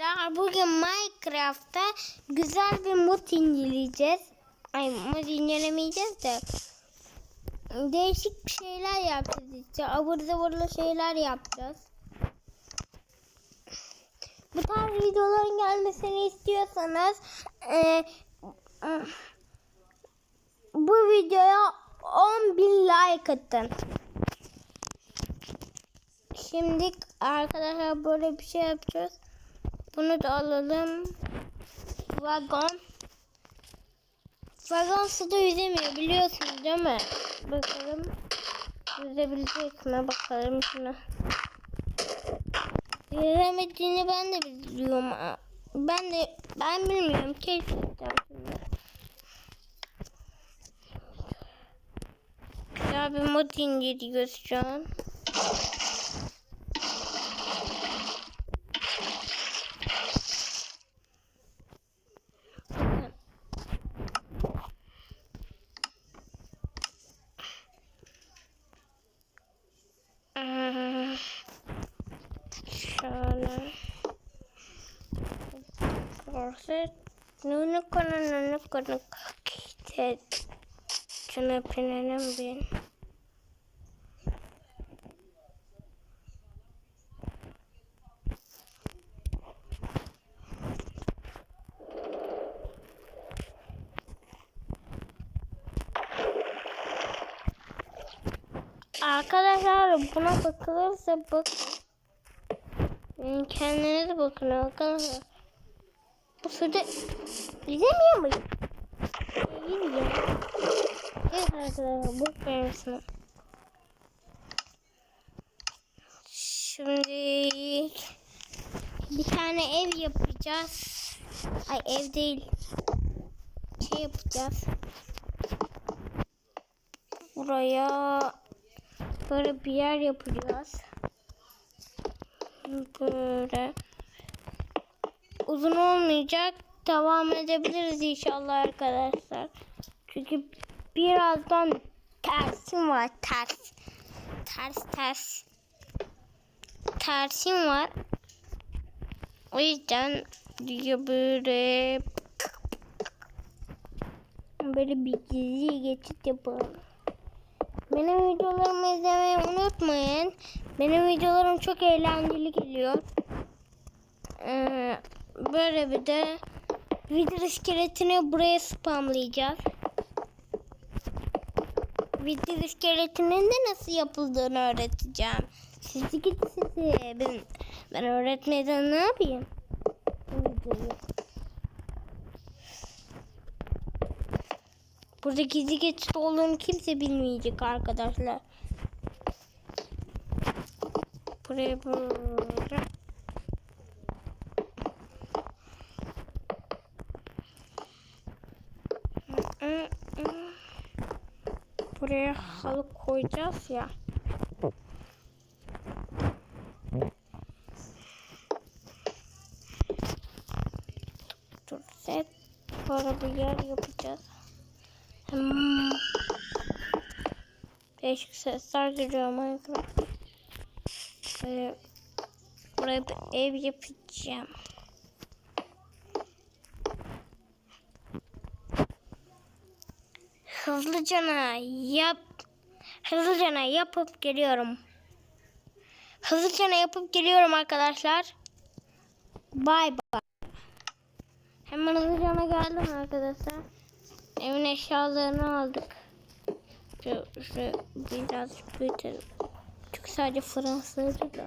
Arkadaşlar bugün Minecraft'ta güzel bir mod inceleyeceğiz. Ay mod incelemeyeceğiz de. Değişik şeyler yapacağız işte. Abur zaburlu şeyler yapacağız. Bu tarz videoların gelmesini istiyorsanız e, bu videoya 10 bin like atın. Şimdi arkadaşlar böyle bir şey yapacağız. Bunu da alalım. Vagon. Vagon suda yüzemiyor biliyorsunuz değil mi? Bakalım. Yüzebilecek mi? Bakalım şuna. Yüzemediğini ben de biliyorum. Ben de ben bilmiyorum. Keşfedeceğim şimdi. Güzel bir mod indiriyoruz şu Şöyle. Burası nunu konu nunu konu kakite. Şuna binelim bin. Arkadaşlar buna bakılırsa bak kendinize bakın arkadaşlar. Bu suda yüzemiyor mu? Yüzüyor. Evet arkadaşlar bu benim. Şimdi bir tane ev yapacağız. Ay ev değil. Şey yapacağız. Buraya böyle bir yer yapacağız. Böyle. Uzun olmayacak. Devam edebiliriz inşallah arkadaşlar. Çünkü birazdan tersim var. Ters. Ters ters. Tersim var. O yüzden diyor böyle böyle bir gizli geçit yapalım. Benim videolarımı izlemeyi unutmayın. Benim videolarım çok eğlenceli geliyor. Ee, böyle bir de video iskeletini buraya spamlayacağız. Video iskeletinin de nasıl yapıldığını öğreteceğim. Sizi gidi sizi. Ben, ben öğretmeden ne yapayım? Videoyu. Burada gizli geçit olduğunu kimse bilmeyecek arkadaşlar. Buraya böyle. Buraya halı koyacağız ya. Dur set. Böyle bir yer yapacağız. Hmm. Değişik sesler geliyor Minecraft. Böyle buraya bir ev yapacağım. Hızlıcana yap. Hızlıcana yapıp geliyorum. Hızlıcana yapıp geliyorum arkadaşlar. Bay bay. Hemen hızlıcana geldim arkadaşlar. Evin eşyalarını aldık. Şu, şu birazcık büyütelim. Çünkü sadece fırın sığdı da.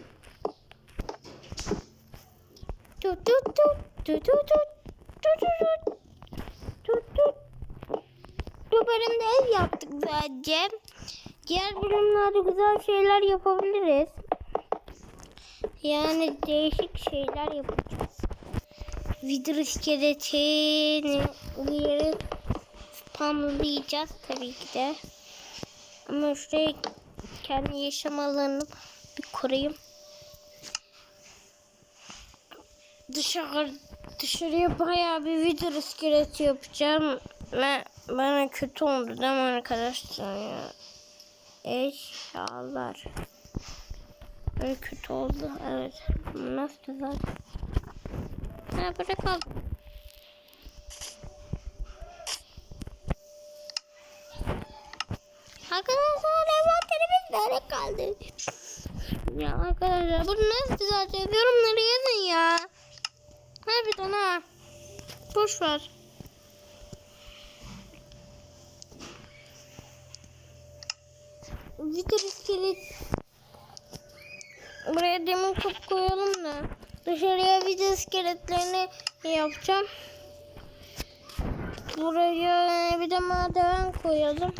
Bu bölümde ev yaptık sadece. Diğer bölümlerde güzel şeyler yapabiliriz. Yani değişik şeyler yapacağız. Vidir iskeletini bir yere spamlayacağız tabii ki de. Ama şuraya kendi yaşam alanını bir koruyayım. Dışarı dışarıya bayağı bir video iskeleti yapacağım. Ve bana kötü oldu değil mi arkadaşlar ya? Eşyalar. Böyle kötü oldu. Evet. Nasıl zaten? Ha burada kaldı. Arkadaşlar nerede kaldı? Ya arkadaşlar bunu nasıl düzelteceğiz? Yorumları yazın ya. Harbiden ha. Boş ver. Vitor iskelet. Buraya demir top koyalım da. Dışarıya video iskeletlerini yapacağım. Buraya bir de merdiven koyalım.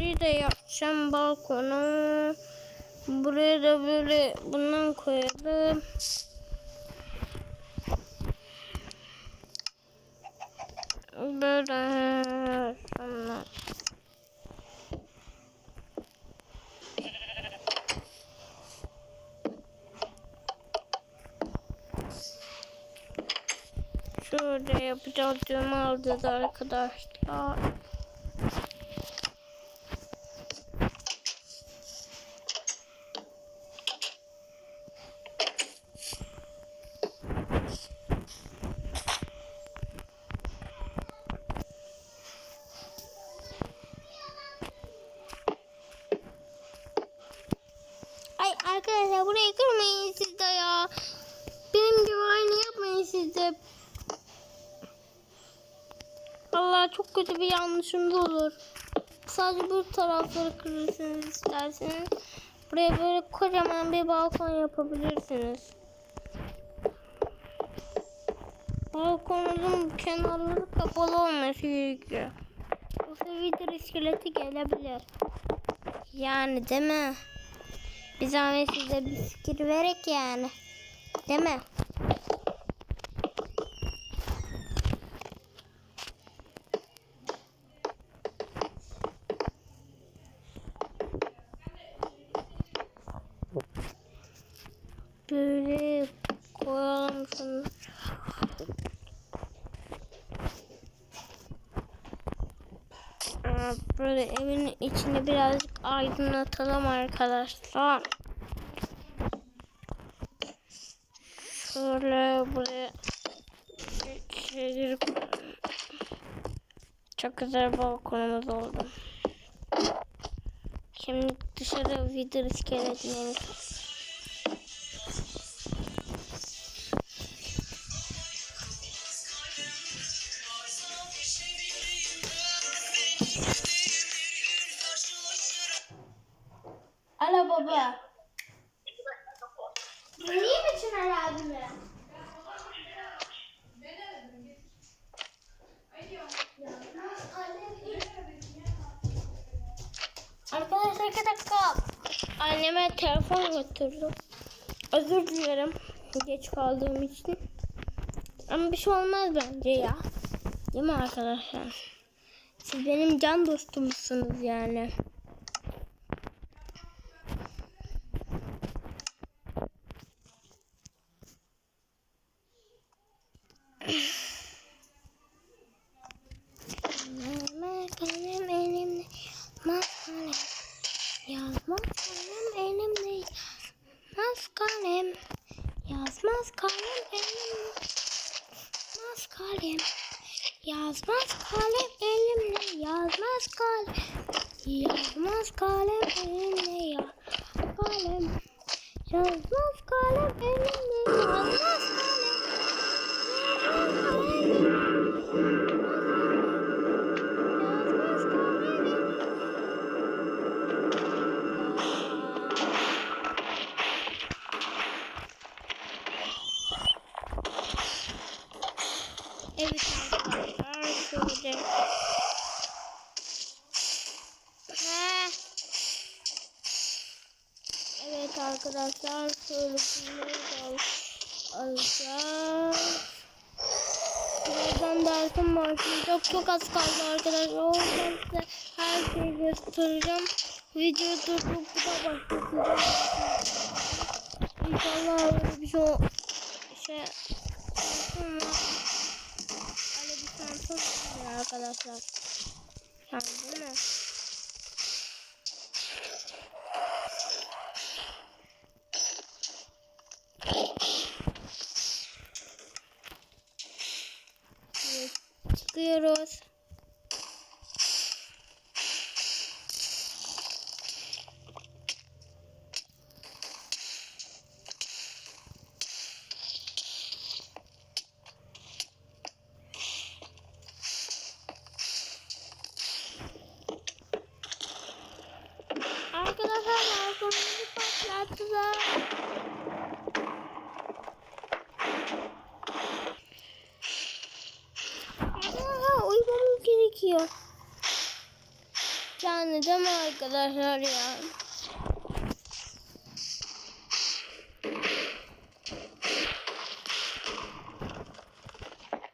Yukarıyı da yapacağım balkonu. Buraya da böyle bundan koyalım. Böyle sonra. Şöyle yapacağız diyorum aldı da arkadaşlar. Ay arkadaşlar burayı kırmayın siz de ya. Benim gibi aynı yapmayın siz de. Allah çok kötü bir yanlışım da olur. Sadece bu tarafları kırırsınız isterseniz. Buraya böyle kocaman bir balkon yapabilirsiniz. Balkonumuzun kenarları kapalı olması gerekiyor. Yoksa vidir iskeleti gelebilir. Yani değil mi? Bir zahmet size bir fikir verek yani. Değil mi? Böyle koyalım. Aa, Böyle evin içini birazcık aydınlatalım arkadaşlar. Şöyle buraya şeyleri çok güzel balkonumuz oldu. Şimdi dışarı vidir iskeletleri. Alo baba. Mi Çınar abimi? Arkadaşlar iki dakika anneme telefon götürdüm. Özür dilerim geç kaldığım için. Ama bir şey olmaz bence ya. Değil mi arkadaşlar? Siz benim can dostumsunuz yani. Yazmaz kalem elimde Yazmaz kalem Yazmaz kalem elimde Yazmaz kalem Yazmaz kalem elimde Yazmaz kalem. Yazmaz kalem elimde Yazmaz kalem. Yazmaz kalem elimde ya kalem. Yazmaz kalem elimde Yazmaz kalem Evet arkadaşlar da al- alacağız. Birazdan dersim başlayacak. Çok az kaldı arkadaşlar. O yüzden size her şeyi göstereceğim. Videoyu durdurup bu da başlatacağım. İnşallah öyle bir şey şey sonra öyle bir şans olmuyor arkadaşlar. Yani değil mi? bakıyoruz. Arkadaşlar balkonumuzu patlattılar. Arkadaşlar uyumamız gerekiyor. Yani değil mi arkadaşlar ya?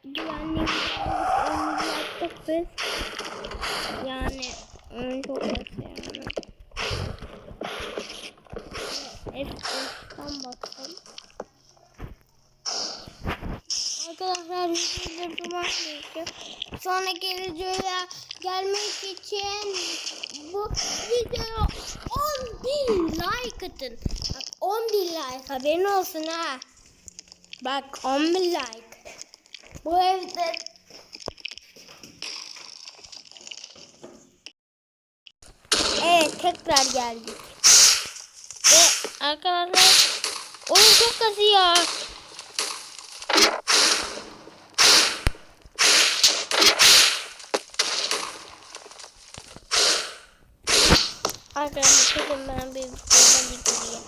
Güvenliğimizi yaptık biz. Yani ıı, çok kötü yani. F-F'den bakalım. Arkadaşlar videoda duman gerekiyor. Sonraki videoya gelmek için bu videoya 10 bin like atın. Bak 10 bin like haberin olsun ha. Bak 10 bin like. Bu evde Evet tekrar geldik. Ve arkadaşlar oyun çok kasıyor. arkadaşlar ben bir videoya bitireyim.